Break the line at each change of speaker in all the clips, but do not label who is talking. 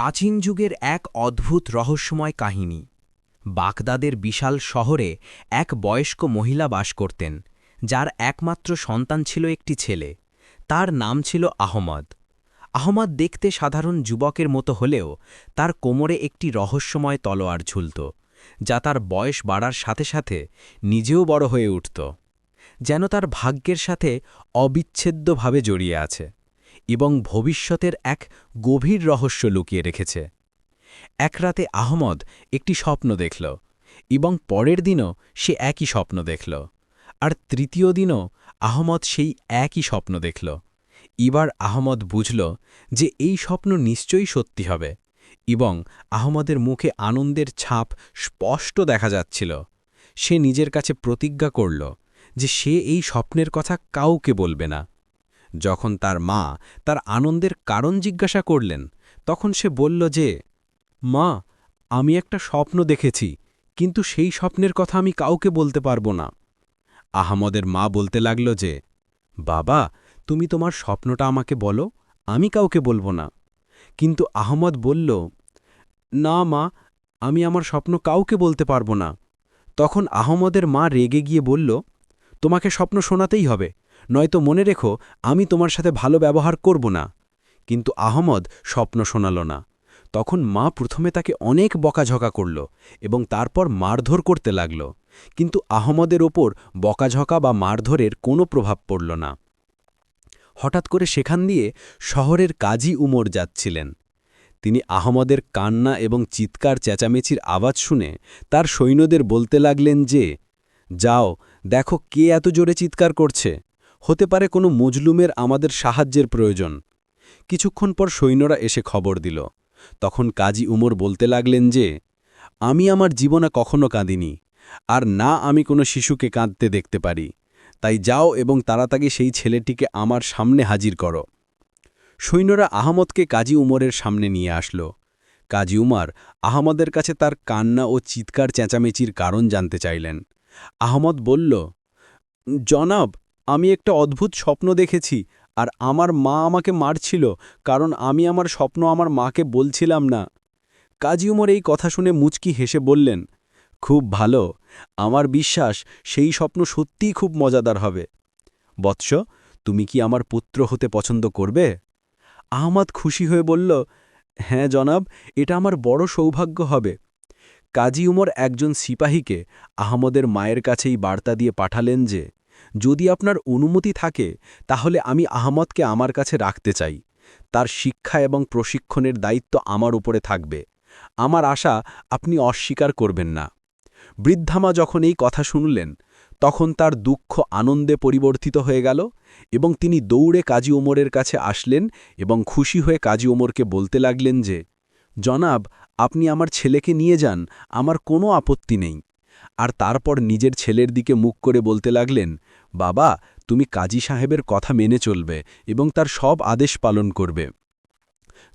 প্রাচীন যুগের এক অদ্ভুত রহস্যময় কাহিনী। বাগদাদের বিশাল শহরে এক বয়স্ক মহিলা বাস করতেন, যার একমাত্র সন্তান ছিল একটি ছেলে। তার নাম ছিল আহমদ। আহমদ দেখতে সাধারণ যুবকের মতো হলেও তার কোমরে একটি রহস্যময় তলোয়ার ঝুলত, যা তার বয়স বাড়ার সাথে সাথে নিজেও বড় হয়ে উঠত, যেন তার ভাগ্যের সাথে অবিচ্ছেদ্যভাবে জড়িয়ে আছে। এবং ভবিষ্যতের এক গভীর রহস্য লুকিয়ে রেখেছে। এক রাতে আহমদ একটি স্বপ্ন দেখল, এবং পরের দিনও সে একই স্বপ্ন দেখল, আর তৃতীয় দিনও আহমদ সেই একই স্বপ্ন দেখল। এবার আহমদ বুঝল যে এই স্বপ্ন নিশ্চয়ই সত্যি হবে, এবং আহমদের মুখে আনন্দের ছাপ স্পষ্ট দেখা যাচ্ছিল। সে নিজের কাছে প্রতিজ্ঞা করল যে সে এই স্বপ্নের কথা কাউকে বলবে না। যখন তার মা তার আনন্দের কারণ জিজ্ঞাসা করলেন, তখন সে বলল যে, মা, আমি একটা স্বপ্ন দেখেছি, কিন্তু সেই স্বপ্নের কথা আমি কাউকে বলতে পারব না। আহমদের মা বলতে লাগল যে, বাবা, তুমি তোমার স্বপ্নটা আমাকে বলো, আমি কাউকে বলব না। কিন্তু আহমদ বলল, না মা, আমি আমার স্বপ্ন কাউকে বলতে পারব না। তখন আহমদের মা রেগে গিয়ে বলল, তোমাকে স্বপ্ন শোনাতেই হবে নয়তো মনে রেখো, আমি তোমার সাথে ভালো ব্যবহার করব না। কিন্তু আহমদ স্বপ্ন শোনাল না। তখন মা প্রথমে তাকে অনেক বকাঝকা করল এবং তারপর মারধর করতে লাগল। কিন্তু আহমদের ওপর বকাঝকা বা মারধরের কোনো প্রভাব পড়ল না। হঠাৎ করে সেখান দিয়ে শহরের কাজী উমর যাচ্ছিলেন। তিনি আহমদের কান্না এবং চিৎকার চেঁচামেচির আওয়াজ শুনে তার সৈন্যদের বলতে লাগলেন যে, যাও, দেখো কে এত জোরে চিৎকার করছে। হতে পারে কোনো মজলুমের আমাদের সাহায্যের প্রয়োজন। কিছুক্ষণ পর সৈন্যরা এসে খবর দিল। তখন কাজী উমর বলতে লাগলেন যে, আমি আমার জীবনে কখনো কাঁদিনি, আর না আমি কোনো শিশুকে কাঁদতে দেখতে পারি। তাই যাও এবং তাড়াতাড়ি সেই ছেলেটিকে আমার সামনে হাজির করো। সৈন্যরা আহমদকে কাজী উমরের সামনে নিয়ে আসলো। কাজী উমার আহমদের কাছে তার কান্না ও চিৎকার চেঁচামেচির কারণ জানতে চাইলেন। আহমদ বলল, জনাব আমি একটা অদ্ভুত স্বপ্ন দেখেছি আর আমার মা আমাকে মারছিল, কারণ আমি আমার স্বপ্ন আমার মাকে বলছিলাম না। কাজী উমর এই কথা শুনে মুচকি হেসে বললেন, খুব ভালো, আমার বিশ্বাস সেই স্বপ্ন সত্যিই খুব মজাদার হবে। বৎস, তুমি কি আমার পুত্র হতে পছন্দ করবে? আহমদ খুশি হয়ে বলল হ্যাঁ জনাব, এটা আমার বড় সৌভাগ্য হবে। কাজী উমর একজন সিপাহীকে আহমদের মায়ের কাছেই বার্তা দিয়ে পাঠালেন যে যদি আপনার অনুমতি থাকে, তাহলে আমি আহমদকে আমার কাছে রাখতে চাই। তার শিক্ষা এবং প্রশিক্ষণের দায়িত্ব আমার উপরে থাকবে। আমার আশা আপনি অস্বীকার করবেন না। বৃদ্ধামা যখন এই কথা শুনলেন, তখন তার দুঃখ আনন্দে পরিবর্তিত হয়ে গেল এবং তিনি দৌড়ে কাজী ওমরের কাছে আসলেন এবং খুশি হয়ে কাজী ওমরকে বলতে লাগলেন যে, জনাব, আপনি আমার ছেলেকে নিয়ে যান, আমার কোনো আপত্তি নেই। আর তারপর নিজের ছেলের দিকে মুখ করে বলতে লাগলেন, বাবা, তুমি কাজী সাহেবের কথা মেনে চলবে এবং তার সব আদেশ পালন করবে।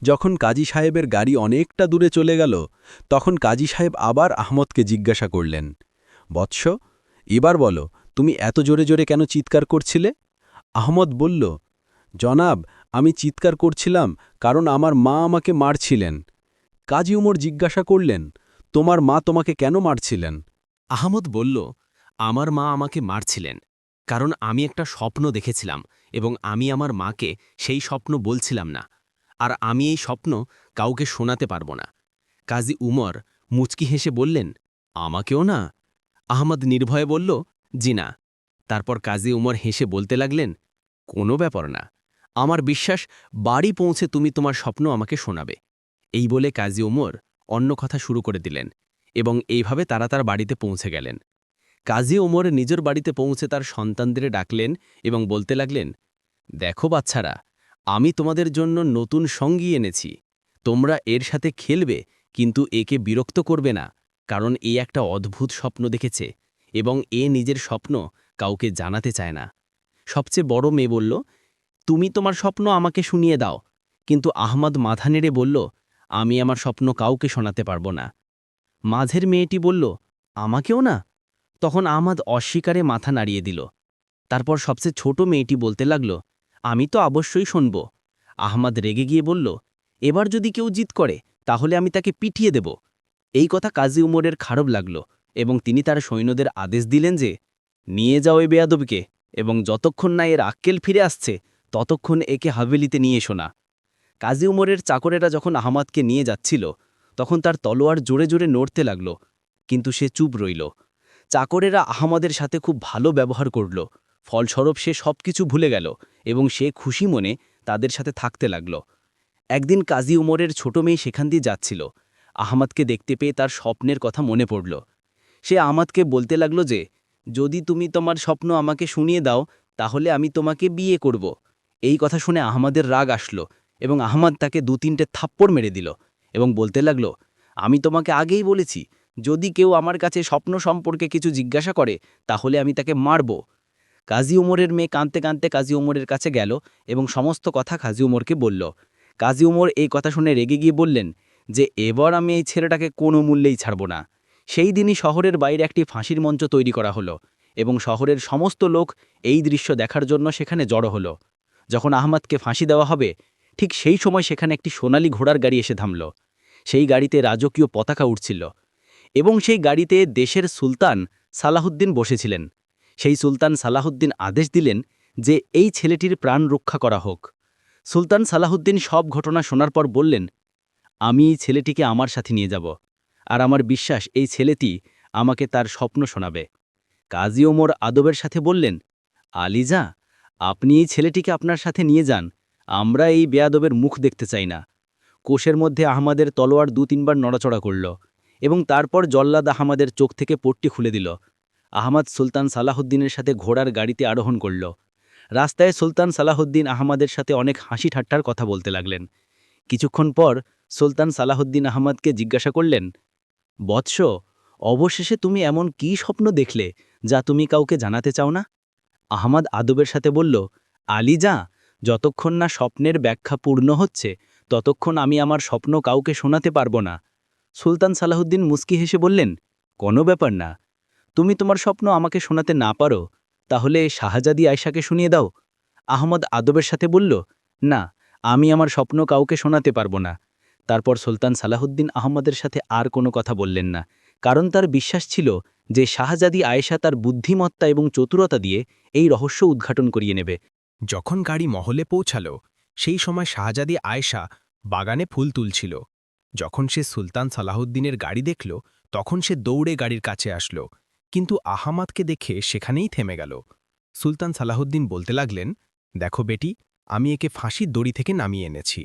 যখন কাজী সাহেবের গাড়ি অনেকটা দূরে চলে গেল, তখন কাজী সাহেব আবার আহমদকে জিজ্ঞাসা করলেন, বৎস, এবার বলো, তুমি এত জোরে জোরে কেন চিৎকার করছিলে? আহমদ বলল, জনাব, আমি চিৎকার করছিলাম কারণ আমার মা আমাকে মারছিলেন। কাজী উমর জিজ্ঞাসা করলেন, তোমার মা তোমাকে কেন মারছিলেন?
আহমদ বলল, আমার মা আমাকে মারছিলেন, কারণ আমি একটা স্বপ্ন দেখেছিলাম এবং আমি আমার মাকে সেই স্বপ্ন বলছিলাম না। আর আমি এই স্বপ্ন কাউকে শোনাতে পারব না। কাজী উমর মুচকি হেসে বললেন, আমাকেও না? আহমদ নির্ভয়ে বলল, জি না। তারপর কাজী উমর হেসে বলতে লাগলেন, কোনো ব্যাপার না। আমার বিশ্বাস, বাড়ি পৌঁছে তুমি তোমার স্বপ্ন আমাকে শোনাবে। এই বলে কাজী উমর অন্য কথা শুরু করে দিলেন। এবং এইভাবে তারা তার বাড়িতে পৌঁছে গেলেন। কাজী ওমর নিজের বাড়িতে পৌঁছে তার সন্তানদের ডাকলেন এবং বলতে লাগলেন, দেখো বাচ্চারা, আমি তোমাদের জন্য নতুন সঙ্গী এনেছি। তোমরা এর সাথে খেলবে, কিন্তু একে বিরক্ত করবে না, কারণ এ একটা অদ্ভুত স্বপ্ন দেখেছে এবং এ নিজের স্বপ্ন কাউকে জানাতে চায় না। সবচেয়ে বড় মেয়ে বলল, তুমি তোমার স্বপ্ন আমাকে শুনিয়ে দাও। কিন্তু আহমদ মাথা নেড়ে বলল, আমি আমার স্বপ্ন কাউকে শোনাতে পারব না। মাঝের মেয়েটি বলল, আমাকেও না? তখন আহমদ অস্বীকারে মাথা নাড়িয়ে দিল। তারপর সবচেয়ে ছোট মেয়েটি বলতে লাগল, আমি তো অবশ্যই শুনব। আহমাদ রেগে গিয়ে বলল, এবার যদি কেউ জিত করে, তাহলে আমি তাকে পিটিয়ে দেব। এই কথা কাজী উমরের খারাপ লাগল এবং তিনি তার সৈন্যদের আদেশ দিলেন যে, নিয়ে যাও এ বেয়াদবকে এবং যতক্ষণ না এর আক্কেল ফিরে আসছে, ততক্ষণ একে হাভেলিতে নিয়ে এসো না। কাজী উমরের চাকরেরা যখন আহমাদকে নিয়ে যাচ্ছিল তখন তার তলোয়ার জোরে জোরে নড়তে লাগল, কিন্তু সে চুপ রইল। চাকরেরা আহমদের সাথে খুব ভালো ব্যবহার করল। ফলস্বরূপ সে সব কিছু ভুলে গেল এবং সে খুশি মনে তাদের সাথে থাকতে লাগল। একদিন কাজী উমরের ছোট মেয়ে সেখান দিয়ে যাচ্ছিল। আহমদকে দেখতে পেয়ে তার স্বপ্নের কথা মনে পড়ল। সে আহমদকে বলতে লাগল যে, যদি তুমি তোমার স্বপ্ন আমাকে শুনিয়ে দাও, তাহলে আমি তোমাকে বিয়ে করব। এই কথা শুনে আহমদের রাগ আসলো এবং আহমদ তাকে দু তিনটে থাপ্পড় মেরে দিল। এবং বলতে লাগল, আমি তোমাকে আগেই বলেছি, যদি কেউ আমার কাছে স্বপ্ন সম্পর্কে কিছু জিজ্ঞাসা করে, তাহলে আমি তাকে মারব কাজী উমরের মেয়ে কাঁদতে কাঁদতে কাজী উমরের কাছে গেল এবং সমস্ত কথা কাজী উমরকে বলল। কাজী উমর এই কথা শুনে রেগে গিয়ে বললেন যে, এবার আমি এই ছেলেটাকে কোনো মূল্যেই ছাড়ব না সেই দিনই শহরের বাইরে একটি ফাঁসির মঞ্চ তৈরি করা হলো এবং শহরের সমস্ত লোক এই দৃশ্য দেখার জন্য সেখানে জড়ো হলো। যখন আহমদকে ফাঁসি দেওয়া হবে, ঠিক সেই সময় সেখানে একটি সোনালী ঘোড়ার গাড়ি এসে থামল। সেই গাড়িতে রাজকীয় পতাকা উঠছিল এবং সেই গাড়িতে দেশের সুলতান সালাহুদ্দিন বসেছিলেন। সেই সুলতান সালাহুদ্দিন আদেশ দিলেন যে এই ছেলেটির প্রাণ রক্ষা করা হোক। সুলতান সালাহুদ্দিন সব ঘটনা শোনার পর বললেন, আমি এই ছেলেটিকে আমার সাথে নিয়ে যাব আর আমার বিশ্বাস এই ছেলেটি আমাকে তার স্বপ্ন শোনাবে। কাজী ওমর আদবের সাথে বললেন আলিজা আপনি এই ছেলেটিকে আপনার সাথে নিয়ে যান, আমরা এই বেয়াদবের মুখ দেখতে চাই না। কোষের মধ্যে আহমাদের তলোয়ার দু তিনবার নড়াচড়া করল এবং তারপর জল্লাদ আহমাদের চোখ থেকে পট্টি খুলে দিল। আহমদ সুলতান সালাহুদ্দিনের সাথে ঘোড়ার গাড়িতে আরোহণ করল। রাস্তায় সুলতান সালাহুদ্দিন আহমদের সাথে অনেক হাসি ঠাট্টার কথা বলতে লাগলেন। কিছুক্ষণ পর সুলতান সালাহুদ্দিন আহমদকে জিজ্ঞাসা করলেন, বৎস, অবশেষে তুমি এমন কি স্বপ্ন দেখলে যা তুমি কাউকে জানাতে চাও না? আহমদ আদবের সাথে বলল, আলী যা, যতক্ষণ না স্বপ্নের ব্যাখ্যা পূর্ণ হচ্ছে ততক্ষণ আমি আমার স্বপ্ন কাউকে শোনাতে পারব না। সুলতান সালাহুদ্দিন মুস্কি হেসে বললেন, কোনো ব্যাপার না। তুমি তোমার স্বপ্ন আমাকে শোনাতে না পারো, তাহলে শাহজাদি আয়সাকে শুনিয়ে দাও। আহমদ আদবের সাথে বলল, না, আমি আমার স্বপ্ন কাউকে শোনাতে পারব না। তারপর সুলতান সালাহুদ্দিন আহমদের সাথে আর কোনো কথা বললেন না। কারণ তার বিশ্বাস ছিল যে শাহজাদি আয়েশা তার বুদ্ধিমত্তা এবং চতুরতা দিয়ে এই রহস্য উদ্ঘাটন করিয়ে নেবে।
যখন গাড়ি মহলে পৌঁছাল সেই সময় শাহজাদি আয়েশা বাগানে ফুল তুলছিল। যখন সে সুলতান সালাহুদ্দিনের গাড়ি দেখল, তখন সে দৌড়ে গাড়ির কাছে আসলো। কিন্তু আহমাদকে দেখে সেখানেই থেমে গেল। সুলতান সালাহুদ্দিন বলতে লাগলেন, দেখো বেটি, আমি একে ফাঁসির দড়ি থেকে নামিয়ে এনেছি।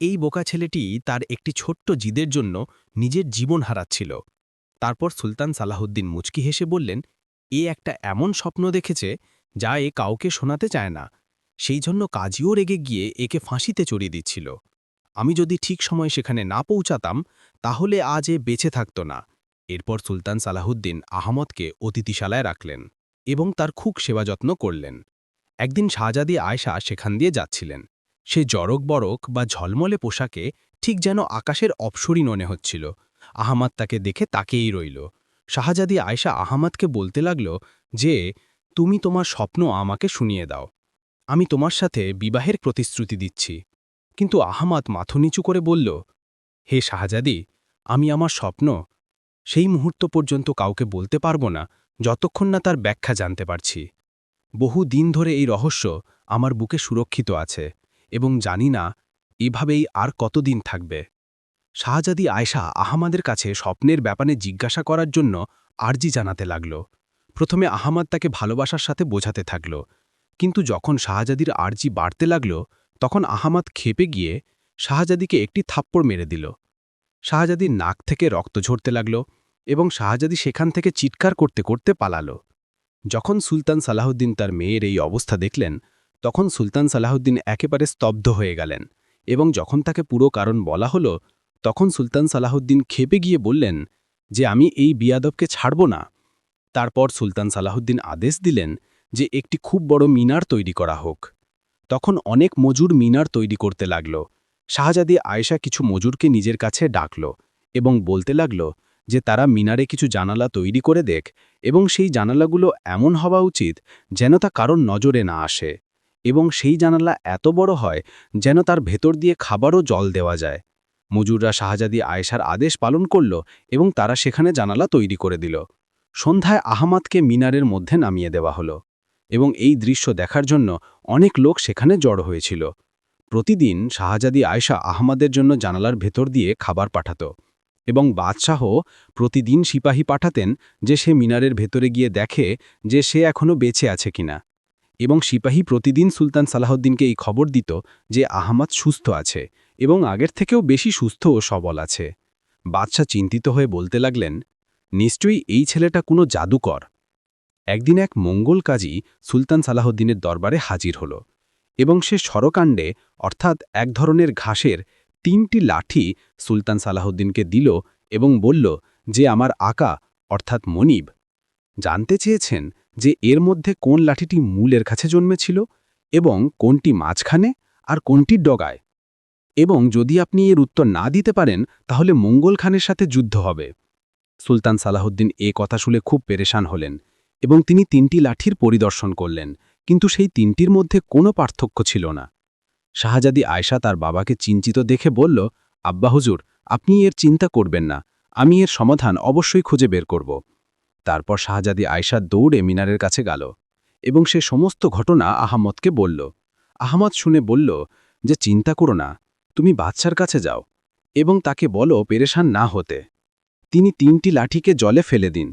এই বোকা ছেলেটি তার একটি ছোট্ট জিদের জন্য নিজের জীবন হারাচ্ছিল। তারপর সুলতান সালাহুদ্দিন মুচকি হেসে বললেন, এ একটা এমন স্বপ্ন দেখেছে যা এ কাউকে শোনাতে চায় না। সেই জন্য কাজীও রেগে গিয়ে একে ফাঁসিতে চড়িয়ে দিচ্ছিল। আমি যদি ঠিক সময় সেখানে না পৌঁছাতাম, তাহলে আজ এ বেঁচে থাকত না। এরপর সুলতান সালাহুদ্দিন আহমদকে অতিথিশালায় রাখলেন এবং তার খুব সেবা যত্ন করলেন। একদিন শাহজাদি আয়সা সেখান দিয়ে যাচ্ছিলেন। সে জরক বরক বা ঝলমলে পোশাকে ঠিক যেন আকাশের অপসরী মনে হচ্ছিল। আহমাদ তাকে দেখে তাকেই রইল। শাহজাদি আয়সা আহমাদকে বলতে লাগল যে, তুমি তোমার স্বপ্ন আমাকে শুনিয়ে দাও। আমি তোমার সাথে বিবাহের প্রতিশ্রুতি দিচ্ছি। কিন্তু আহমাদ মাথু নিচু করে বলল, হে শাহজাদি, আমি আমার স্বপ্ন সেই মুহূর্ত পর্যন্ত কাউকে বলতে পারব না, যতক্ষণ না তার ব্যাখ্যা জানতে পারছি। বহু দিন ধরে এই রহস্য আমার বুকে সুরক্ষিত আছে এবং জানি না এভাবেই আর কতদিন থাকবে। শাহজাদি আয়শা আহমাদের কাছে স্বপ্নের ব্যাপারে জিজ্ঞাসা করার জন্য আর্জি জানাতে লাগল। প্রথমে আহমাদ তাকে ভালোবাসার সাথে বোঝাতে থাকল কিন্তু যখন শাহজাদির আর্জি বাড়তে লাগল, তখন আহমাদ খেপে গিয়ে শাহজাদিকে একটি থাপ্পড় মেরে দিল। শাহজাদির নাক থেকে রক্ত ঝরতে লাগল এবং শাহজাদি সেখান থেকে চিৎকার করতে করতে পালালো। যখন সুলতান সালাহুদ্দিন তার মেয়ের এই অবস্থা দেখলেন, তখন সুলতান সালাহুদ্দিন একেবারে স্তব্ধ হয়ে গেলেন এবং যখন তাকে পুরো কারণ বলা হলো, তখন সুলতান সালাহুদ্দিন খেপে গিয়ে বললেন যে, আমি এই বিয়াদবকে ছাড়ব না। তারপর সুলতান সালাহুদ্দিন আদেশ দিলেন যে একটি খুব বড় মিনার তৈরি করা হোক। তখন অনেক মজুর মিনার তৈরি করতে লাগল। শাহজাদি আয়েশা কিছু মজুরকে নিজের কাছে ডাকল এবং বলতে লাগল যে, তারা মিনারে কিছু জানালা তৈরি করে দেখ এবং সেই জানালাগুলো এমন হওয়া উচিত যেন তা কারোর নজরে না আসে এবং সেই জানালা এত বড় হয় যেন তার ভেতর দিয়ে খাবারও জল দেওয়া যায়।
মজুররা শাহজাদি আয়েশার আদেশ পালন করল এবং তারা সেখানে জানালা তৈরি করে দিল। সন্ধ্যায় আহমাদকে মিনারের মধ্যে নামিয়ে দেওয়া হলো। এবং এই দৃশ্য দেখার জন্য অনেক লোক সেখানে জড়ো হয়েছিল। প্রতিদিন শাহজাদি আয়েশা আহমাদের জন্য জানালার ভেতর দিয়ে খাবার পাঠাত এবং বাদশাহ প্রতিদিন সিপাহী পাঠাতেন যে সে মিনারের ভেতরে গিয়ে দেখে যে সে এখনও বেঁচে আছে কিনা। এবং সিপাহী প্রতিদিন সুলতান সালাহউদ্দিনকে এই খবর দিত যে আহমাদ সুস্থ আছে এবং আগের থেকেও বেশি সুস্থ ও সবল আছে। বাদশাহ চিন্তিত হয়ে বলতে লাগলেন, নিশ্চয়ই এই ছেলেটা কোনো জাদুকর। একদিন এক মঙ্গল কাজী সুলতান সালাহউদ্দিনের দরবারে হাজির হল এবং সে সরকাণ্ডে, অর্থাৎ এক ধরনের ঘাসের তিনটি লাঠি সুলতান সালাহউদ্দিনকে দিল এবং বলল যে আমার আকা, অর্থাৎ মনিব, জানতে চেয়েছেন যে এর মধ্যে কোন লাঠিটি মূলের কাছে জন্মেছিল এবং কোনটি মাঝখানে আর কোনটি ডগায়। এবং যদি আপনি এর উত্তর না দিতে পারেন, তাহলে মঙ্গল খানের সাথে যুদ্ধ হবে। সুলতান সালাহউদ্দিন এ কথা শুনে খুব পেরেশান হলেন। এবং তিনি তিনটি লাঠির পরিদর্শন করলেন, কিন্তু সেই তিনটির মধ্যে কোনো পার্থক্য ছিল না। শাহজাদি আয়শা তার বাবাকে চিন্তিত দেখে বলল, আব্বা হুজুর, আপনি এর চিন্তা করবেন না, আমি এর সমাধান অবশ্যই খুঁজে বের করব। তারপর শাহজাদি আয়শা দৌড়ে মিনারের কাছে গেল এবং সে সমস্ত ঘটনা আহমদকে বলল। আহমদ শুনে বলল, যে চিন্তা করো না, তুমি বাচ্চার কাছে যাও এবং তাকে বলো, পেরেশান না হতে। তিনি তিনটি লাঠিকে জলে ফেলে দিন।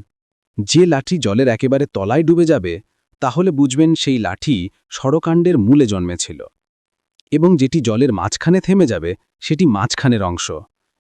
যে লাঠি জলের একেবারে তলায় ডুবে যাবে, তাহলে বুঝবেন সেই লাঠি সড়কাণ্ডের মূলে জন্মেছিল। এবং যেটি জলের মাঝখানে থেমে যাবে, সেটি মাঝখানের অংশ।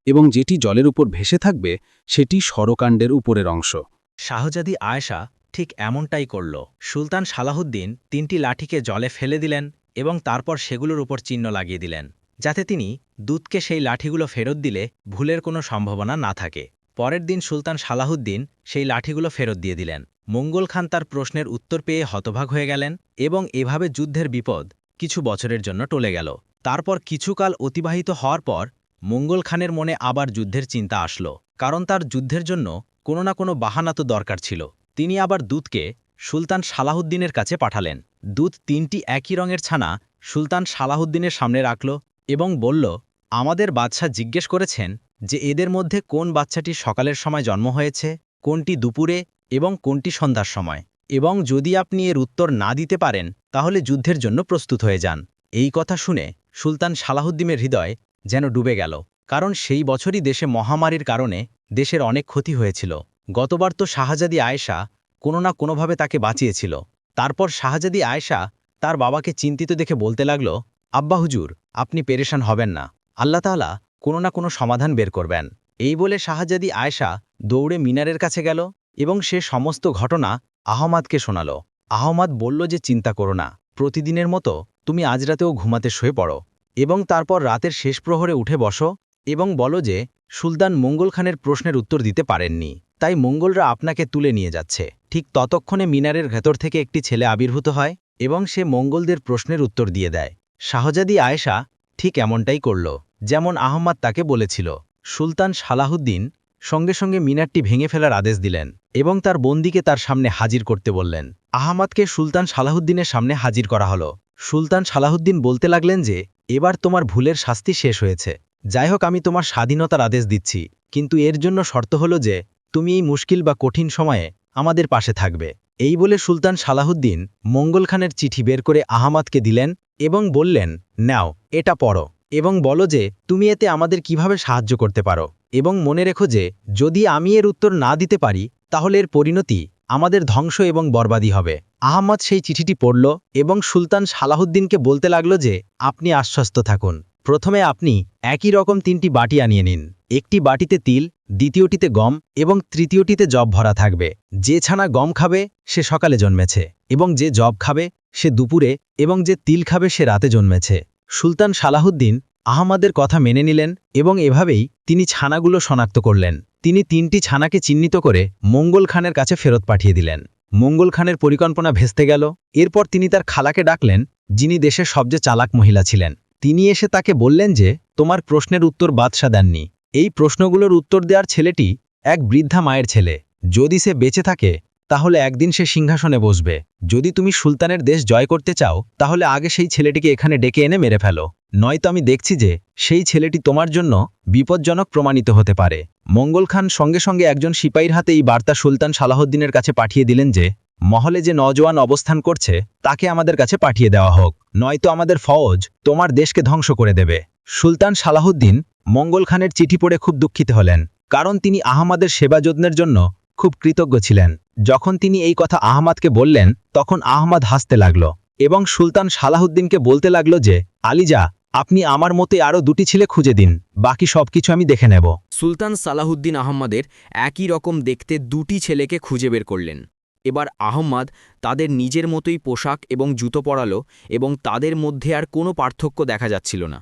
এবং যেটি জলের উপর ভেসে থাকবে, সেটি সরকাণ্ডের উপরের অংশ।
শাহজাদি আয়েশা ঠিক এমনটাই করল। সুলতান সালাহুদ্দিন তিনটি লাঠিকে জলে ফেলে দিলেন এবং তারপর সেগুলোর উপর চিহ্ন লাগিয়ে দিলেন, যাতে তিনি দুধকে সেই লাঠিগুলো ফেরত দিলে ভুলের কোনো সম্ভাবনা না থাকে। পরের দিন সুলতান সালাহুদ্দিন সেই লাঠিগুলো ফেরত দিয়ে দিলেন। মঙ্গল খান তার প্রশ্নের উত্তর পেয়ে হতভাগ হয়ে গেলেন এবং এভাবে যুদ্ধের বিপদ কিছু বছরের জন্য টলে গেল। তারপর কিছুকাল অতিবাহিত হওয়ার পর মঙ্গল খানের মনে আবার যুদ্ধের চিন্তা আসলো, কারণ তার যুদ্ধের জন্য কোনো না কোনো বাহানা তো দরকার ছিল। তিনি আবার দুধকে সুলতান সালাহুদ্দিনের কাছে পাঠালেন। দুধ তিনটি একই রঙের ছানা সুলতান সালাহুদ্দিনের সামনে রাখল এবং বলল, আমাদের বাদশাহ জিজ্ঞেস করেছেন যে এদের মধ্যে কোন বাচ্চাটি সকালের সময় জন্ম হয়েছে, কোনটি দুপুরে এবং কোনটি সন্ধ্যার সময়। এবং যদি আপনি এর উত্তর না দিতে পারেন, তাহলে যুদ্ধের জন্য প্রস্তুত হয়ে যান। এই কথা শুনে সুলতান সালাহুদ্দিনের হৃদয় যেন ডুবে গেল, কারণ সেই বছরই দেশে মহামারীর কারণে দেশের অনেক ক্ষতি হয়েছিল। গতবার তো শাহজাদি আয়েশা কোনো না কোনোভাবে তাকে বাঁচিয়েছিল। তারপর শাহজাদি আয়েশা তার বাবাকে চিন্তিত দেখে বলতে লাগল, আব্বা হুজুর, আপনি পেরেশান হবেন না। আল্লাহ তাআলা কোনো না কোনো সমাধান বের করবেন। এই বলে শাহজাদি আয়েশা দৌড়ে মিনারের কাছে গেল এবং সে সমস্ত ঘটনা আহমাদকে শোনাল। আহমাদ বলল যে, চিন্তা করো না, প্রতিদিনের মতো তুমি আজ রাতেও ঘুমাতে শুয়ে পড়ো এবং তারপর রাতের শেষ প্রহরে উঠে বসো এবং বলো যে, সুলতান মঙ্গল খানের প্রশ্নের উত্তর দিতে পারেননি। তাই মঙ্গলরা আপনাকে তুলে নিয়ে যাচ্ছে। ঠিক ততক্ষণে মিনারের ভেতর থেকে একটি ছেলে আবির্ভূত হয় এবং সে মঙ্গলদের প্রশ্নের উত্তর দিয়ে দেয়। শাহজাদি আয়েশা ঠিক এমনটাই করল। যেমন আহম্মদ তাকে বলেছিল, সুলতান সালাহুদ্দিন সঙ্গে সঙ্গে মিনারটি ভেঙে ফেলার আদেশ দিলেন এবং তার বন্দিকে তার সামনে হাজির করতে বললেন। আহমাদকে সুলতান সালাহুদ্দিনের সামনে হাজির করা হলো। সুলতান সালাহুদ্দিন বলতে লাগলেন যে, এবার তোমার ভুলের শাস্তি শেষ হয়েছে। যাই হোক, আমি তোমার স্বাধীনতার আদেশ দিচ্ছি। কিন্তু এর জন্য শর্ত হলো যে, তুমি এই মুশকিল বা কঠিন সময়ে আমাদের পাশে থাকবে। এই বলে সুলতান সালাহুদ্দিন মঙ্গল খানের চিঠি বের করে আহমাদকে দিলেন এবং বললেন, নাও, এটা পড়ো। এবং বলো যে, তুমি এতে আমাদের কীভাবে সাহায্য করতে পারো? এবং মনে রেখো যে, যদি আমি এর উত্তর না দিতে পারি, তাহলে এর পরিণতি আমাদের ধ্বংস এবং বরবাদি হবে। আহমদ সেই চিঠিটি পড়ল এবং সুলতান সালাহুদ্দিনকে বলতে লাগল যে, আপনি আশ্বস্ত থাকুন। প্রথমে আপনি একই রকম তিনটি বাটি আনিয়ে নিন। একটি বাটিতে তিল, দ্বিতীয়টিতে গম এবং তৃতীয়টিতে জব ভরা থাকবে। যে ছানা গম খাবে, সে সকালে জন্মেছে এবং যে জব খাবে, সে দুপুরে এবং যে তিল খাবে, সে রাতে জন্মেছে। সুলতান সালাহুদ্দিন আহমাদের কথা মেনে নিলেন এবং এভাবেই তিনি ছানাগুলো শনাক্ত করলেন। তিনি তিনটি ছানাকে চিহ্নিত করে মঙ্গল খানের কাছে ফেরত পাঠিয়ে দিলেন। মঙ্গল খানের পরিকল্পনা ভেস্তে গেল। এরপর তিনি তার খালাকে ডাকলেন, যিনি দেশের সবচেয়ে চালাক মহিলা ছিলেন। তিনি এসে তাকে বললেন যে, তোমার প্রশ্নের উত্তর বাদশা দেননি। এই প্রশ্নগুলোর উত্তর দেওয়ার ছেলেটি এক বৃদ্ধা মায়ের ছেলে। যদি সে বেঁচে থাকে
তাহলে একদিন সে সিংহাসনে বসবে। যদি তুমি সুলতানের দেশ জয় করতে চাও, তাহলে আগে সেই ছেলেটিকে এখানে ডেকে এনে মেরে ফেলো। নয়তো আমি দেখছি যে, সেই ছেলেটি তোমার জন্য বিপজ্জনক প্রমাণিত হতে পারে। মঙ্গল খান সঙ্গে সঙ্গে একজন সিপাহীর হাতে এই বার্তা সুলতান সালাহউদ্দিনের কাছে পাঠিয়ে দিলেন যে, মহলে যে নজওয়ান অবস্থান করছে, তাকে আমাদের কাছে পাঠিয়ে দেওয়া হোক। নয়তো আমাদের ফৌজ তোমার দেশকে ধ্বংস করে দেবে। সুলতান সালাহউদ্দিন মঙ্গল খানের চিঠি পড়ে খুব দুঃখিত হলেন, কারণ তিনি আহমদের সেবা যত্নের জন্য খুব কৃতজ্ঞ ছিলেন। যখন তিনি এই কথা আহমাদকে বললেন, তখন আহমদ হাসতে লাগল এবং সুলতান সালাহউদ্দিনকে বলতে লাগল যে, আলিজা, আপনি আমার মতে আরও দুটি ছেলে খুঁজে দিন, বাকি সবকিছু আমি দেখে নেব।
সুলতান সালাহুদ্দিন আহম্মদের একই রকম দেখতে দুটি ছেলেকে খুঁজে বের করলেন। এবার আহম্মদ তাদের নিজের মতোই পোশাক এবং জুতো পরালো এবং তাদের মধ্যে আর কোনো পার্থক্য দেখা যাচ্ছিল না।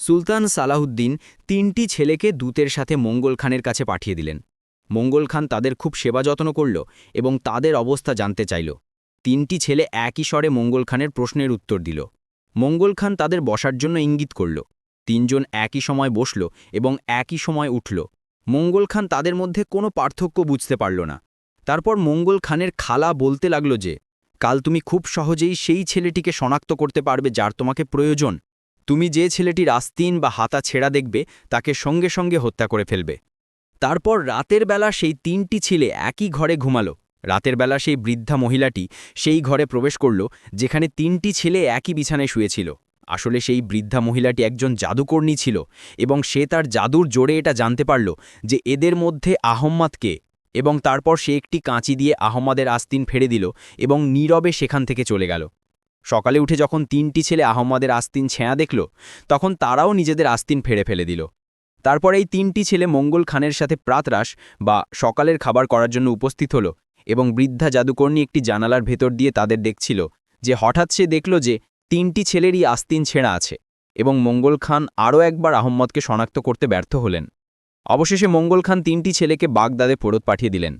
সুলতান সালাহুদ্দিন তিনটি ছেলেকে দূতের সাথে মঙ্গল খানের কাছে পাঠিয়ে দিলেন। মঙ্গল খান তাদের খুব সেবা যত্ন করল এবং তাদের অবস্থা জানতে চাইল। তিনটি ছেলে একই স্বরে মঙ্গল খানের প্রশ্নের উত্তর দিল। মঙ্গল খান তাদের বসার জন্য ইঙ্গিত করল। তিনজন একই সময় বসল এবং একই সময় উঠল। মঙ্গল খান তাদের মধ্যে কোনো পার্থক্য বুঝতে পারল না। তারপর মঙ্গল খানের খালা বলতে লাগল যে, কাল তুমি খুব সহজেই সেই ছেলেটিকে শনাক্ত করতে পারবে যার তোমাকে প্রয়োজন। তুমি যে ছেলেটির আস্তিন বা হাতা ছেঁড়া দেখবে, তাকে সঙ্গে সঙ্গে হত্যা করে ফেলবে। তারপর রাতের বেলা সেই তিনটি ছেলে একই ঘরে ঘুমালো। রাতের বেলা সেই বৃদ্ধা মহিলাটি সেই ঘরে প্রবেশ করল, যেখানে তিনটি ছেলে একই বিছানায় শুয়েছিল। আসলে সেই বৃদ্ধা মহিলাটি একজন জাদুকর্ণী ছিল এবং সে তার জাদুর জোরে এটা জানতে পারল যে এদের মধ্যে আহম্মদকে এবং তারপর সে একটি কাঁচি দিয়ে আহম্মদের আস্তিন ফেড়ে দিল এবং নীরবে সেখান থেকে চলে গেল। সকালে উঠে যখন তিনটি ছেলে আহম্মদের আস্তিন ছেঁয়া দেখল, তখন তারাও নিজেদের আস্তিন ফেড়ে ফেলে দিল। তারপর এই তিনটি ছেলে মঙ্গল খানের সাথে প্রাতরাস বা সকালের খাবার করার জন্য উপস্থিত হল এবং বৃদ্ধা জাদুকর্ণী একটি জানালার ভেতর দিয়ে তাদের দেখছিল যে হঠাৎ সে দেখল যে তিনটি ছেলেরই আস্তিন ছেঁড়া আছে এবং মঙ্গল খান আরও একবার আহম্মদকে শনাক্ত করতে ব্যর্থ হলেন। অবশেষে মঙ্গল খান তিনটি ছেলেকে বাগদাদে ফেরত পাঠিয়ে দিলেন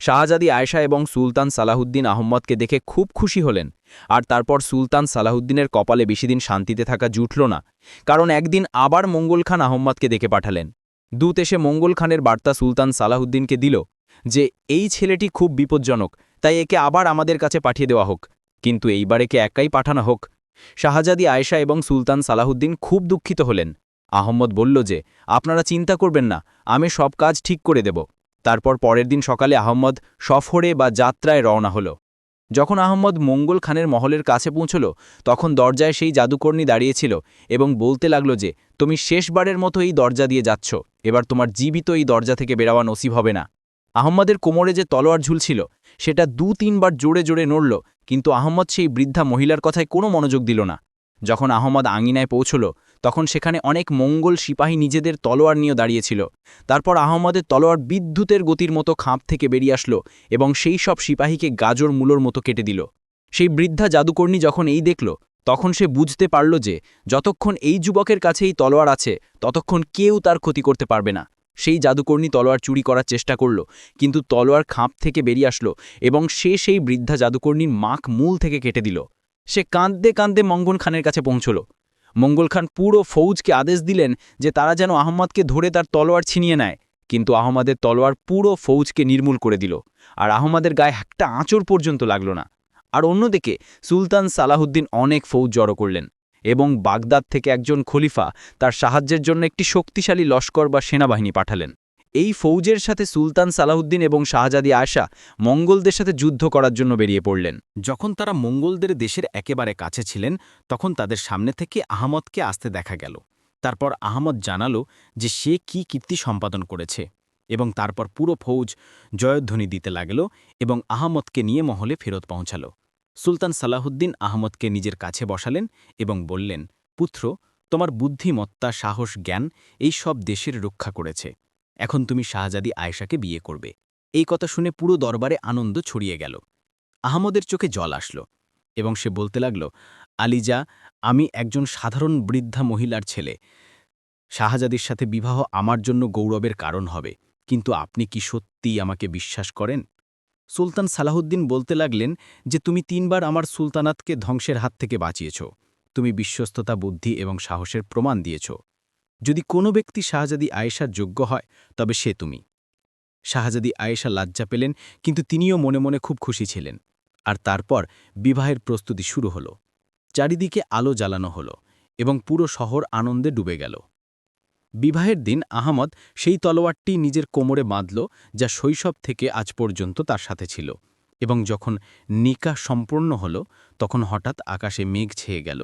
শাহজাদি আয়েশা এবং সুলতান সালাহুদ্দিন আহম্মদকে দেখে খুব খুশি হলেন। আর তারপর সুলতান সালাহুদ্দিনের কপালে বেশিদিন শান্তিতে থাকা জুটল না, কারণ একদিন আবার মঙ্গল খান আহম্মদকে দেখে পাঠালেন। দূত এসে মঙ্গল খানের বার্তা সুলতান সালাহুদ্দিনকে দিল যে, এই ছেলেটি খুব বিপজ্জনক, তাই একে আবার আমাদের কাছে পাঠিয়ে দেওয়া হোক। কিন্তু এইবার একে একাই পাঠানো হোক। শাহজাদি আয়েশা এবং সুলতান সালাহুদ্দিন খুব দুঃখিত হলেন। আহম্মদ বলল যে, আপনারা চিন্তা করবেন না, আমি সব কাজ ঠিক করে দেব। তারপর পরের দিন সকালে আহম্মদ সফরে বা যাত্রায় রওনা হল। যখন আহম্মদ মঙ্গল খানের মহলের কাছে পৌঁছল, তখন দরজায় সেই জাদুকর্ণী দাঁড়িয়েছিল এবং বলতে লাগল যে, তুমি শেষবারের মতো এই দরজা দিয়ে যাচ্ছ, এবার তোমার জীবিত এই দরজা থেকে বেরাওয়া নসিব হবে না। আহম্মদের কোমরে যে তলোয়ার ঝুলছিল, সেটা দু তিনবার জোরে জোরে নড়ল, কিন্তু আহম্মদ সেই বৃদ্ধা মহিলার কথায় কোনো মনোযোগ দিল না। যখন আহমদ আঙিনায় পৌঁছল তখন সেখানে অনেক মঙ্গল সিপাহী নিজেদের তলোয়ার নিয়ে দাঁড়িয়েছিল। তারপর আহমদের তলোয়ার বিদ্যুতের গতির মতো খাঁপ থেকে বেরিয়ে আসলো এবং সেই সব সিপাহীকে গাজর মূলোর মতো কেটে দিল। সেই বৃদ্ধা জাদুকর্ণী যখন এই দেখল, তখন সে বুঝতে পারল যে, যতক্ষণ এই যুবকের কাছে এই তলোয়ার আছে, ততক্ষণ কেউ তার ক্ষতি করতে পারবে না। সেই জাদুকর্ণী তলোয়ার চুরি করার চেষ্টা করল, কিন্তু তলোয়ার খাঁপ থেকে বেরিয়ে আসলো এবং সে সেই বৃদ্ধা জাদুকর্ণীর মাখ মূল থেকে কেটে দিল। সে কাঁদতে কাঁদতে মঙ্গন খানের কাছে পৌঁছল। মঙ্গল খান পুরো ফৌজকে আদেশ দিলেন যে তারা যেন আহম্মদকে ধরে তার তলোয়ার ছিনিয়ে নেয়। কিন্তু আহমদের তলোয়ার পুরো ফৌজকে নির্মূল করে দিল। আর আহমদের গায়ে একটা আঁচড় পর্যন্ত লাগল না। আর অন্যদিকে সুলতান সালাহুদ্দিন অনেক ফৌজ জড়ো করলেন এবং বাগদাদ থেকে একজন খলিফা তার সাহায্যের জন্য একটি শক্তিশালী লস্কর বা সেনাবাহিনী পাঠালেন। এই ফৌজের সাথে সুলতান সালাহুদ্দিন এবং শাহজাদি আয়সা মঙ্গলদের সাথে যুদ্ধ করার জন্য বেরিয়ে পড়লেন।
যখন তারা মঙ্গলদের দেশের একেবারে কাছে ছিলেন, তখন তাদের সামনে থেকে আহমদকে আসতে দেখা গেল। তারপর আহমদ জানালো যে সে কি কীর্তি সম্পাদন করেছে এবং তারপর পুরো ফৌজ জয়ধ্বনি দিতে লাগল এবং আহমদকে নিয়ে মহলে ফেরত পৌঁছাল। সুলতান সালাহুদ্দিন আহমদকে নিজের কাছে বসালেন এবং বললেন, পুত্র, তোমার বুদ্ধিমত্তা, সাহস, জ্ঞান, এই সব দেশের রক্ষা করেছে। এখন তুমি শাহজাদি আয়েশাকে বিয়ে করবে। এই কথা শুনে পুরো দরবারে আনন্দ ছড়িয়ে গেল। আহমদের চোখে জল আসল এবং সে বলতে লাগল, আলিজা, আমি একজন সাধারণ বৃদ্ধা মহিলার ছেলে। শাহজাদির সাথে বিবাহ আমার জন্য গৌরবের কারণ হবে। কিন্তু আপনি কি সত্যিই আমাকে বিশ্বাস করেন? সুলতান সালাহুদ্দিন বলতে লাগলেন যে, তুমি তিনবার আমার সুলতানাতকে ধ্বংসের হাত থেকে বাঁচিয়েছ। তুমি বিশ্বস্ততা, বুদ্ধি এবং সাহসের প্রমাণ দিয়েছ। যদি কোনো ব্যক্তি শাহজাদি আয়েশার যোগ্য হয়, তবে সে তুমি।
শাহজাদি আয়েশা লজ্জা পেলেন, কিন্তু তিনিও মনে মনে খুব খুশি ছিলেন। আর তারপর বিবাহের প্রস্তুতি শুরু হল। চারিদিকে আলো জ্বালানো হল এবং পুরো শহর আনন্দে ডুবে গেল। বিবাহের দিন আহমদ সেই তলোয়ারটি নিজের কোমরে বাঁধল, যা শৈশব থেকে আজ পর্যন্ত তার সাথে ছিল। এবং যখন নিকা সম্পূর্ণ হল, তখন হঠাৎ আকাশে মেঘ ছেয়ে গেল।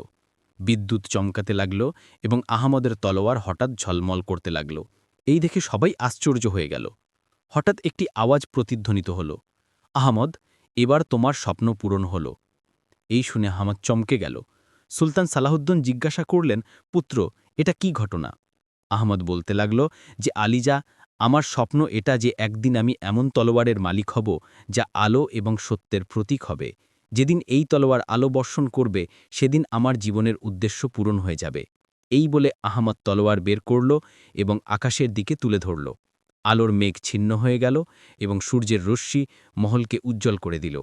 বিদ্যুৎ চমকাতে লাগল এবং আহমদের তলোয়ার হঠাৎ ঝলমল করতে লাগল। এই দেখে সবাই আশ্চর্য হয়ে গেল। হঠাৎ একটি আওয়াজ প্রতিধ্বনিত হল। আহমদ, এবার তোমার স্বপ্ন পূরণ হল। এই শুনে আহমদ চমকে গেল। সুলতান সালাহুদ্দিন জিজ্ঞাসা করলেন, পুত্র, এটা কি ঘটনা? আহমদ বলতে লাগল যে, আলিজা, আমার স্বপ্ন এটা যে একদিন আমি এমন তলোয়ারের মালিক হব যা আলো এবং সত্যের প্রতীক হবে। যেদিন এই তলোয়ার আলো বর্ষণ করবে, সেদিন আমার জীবনের উদ্দেশ্য পূরণ হয়ে যাবে। এই বলে আহমদ তলোয়ার বের করল এবং আকাশের দিকে তুলে ধরল। আলোর মেঘ ছিন্ন হয়ে গেল এবং সূর্যের রশ্মি মহলকে উজ্জ্বল করে দিল।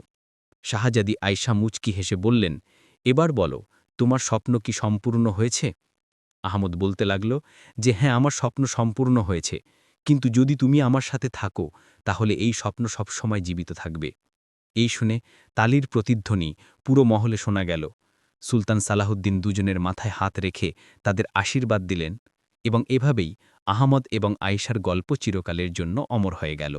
শাহজাদি আয়শা মুচকি হেসে বললেন, এবার বলো, তোমার স্বপ্ন কি সম্পূর্ণ হয়েছে? আহমদ বলতে লাগল, যে হ্যাঁ আমার স্বপ্ন সম্পূর্ণ হয়েছে। কিন্তু যদি তুমি আমার সাথে থাকো, তাহলে এই স্বপ্ন সবসময় জীবিত থাকবে। এই শুনে তালির প্রতিধ্বনি পুরো মহলে শোনা গেল। সুলতান সালাহুদ্দিন দুজনের মাথায় হাত রেখে তাদের আশীর্বাদ দিলেন এবং এভাবেই আহমদ এবং আয়েশার গল্প চিরকালের জন্য অমর হয়ে গেল।